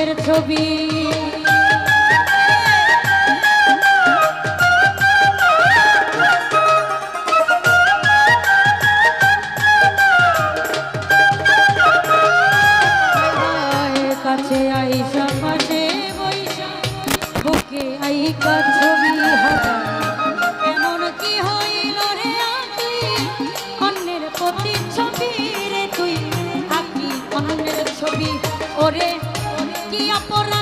মুখের ছবি। কাছে আইসা বুকে ছবি হাতা এমন কি হইল রে তুই অন্যের প্রতি ছবি রে তুই। আমি অন্যের ছবি, ওরে porra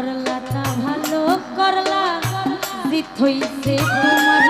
করলা তা ভালো করলা। জিত হইছে তোমার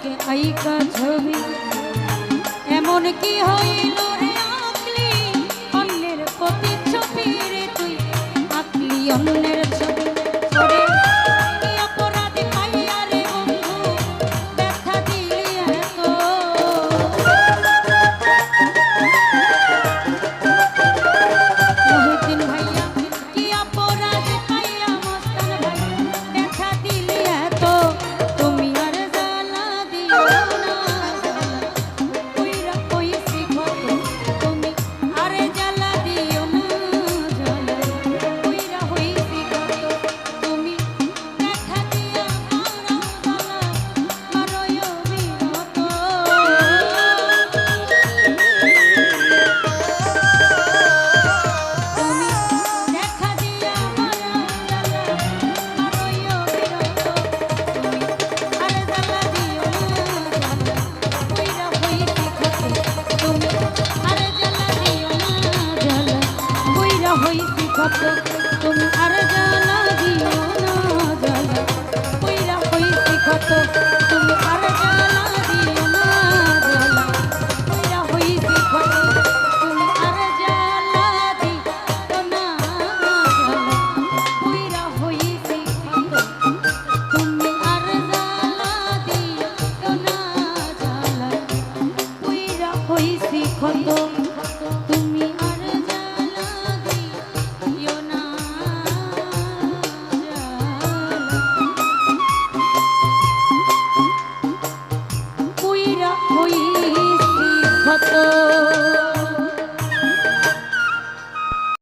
আজকে আইকা ছবি। এমন কি হইল রে আকলি? অন্যের প্রতি ছবি রে তুই। আকলি অন্যের ছবি। 欢乐。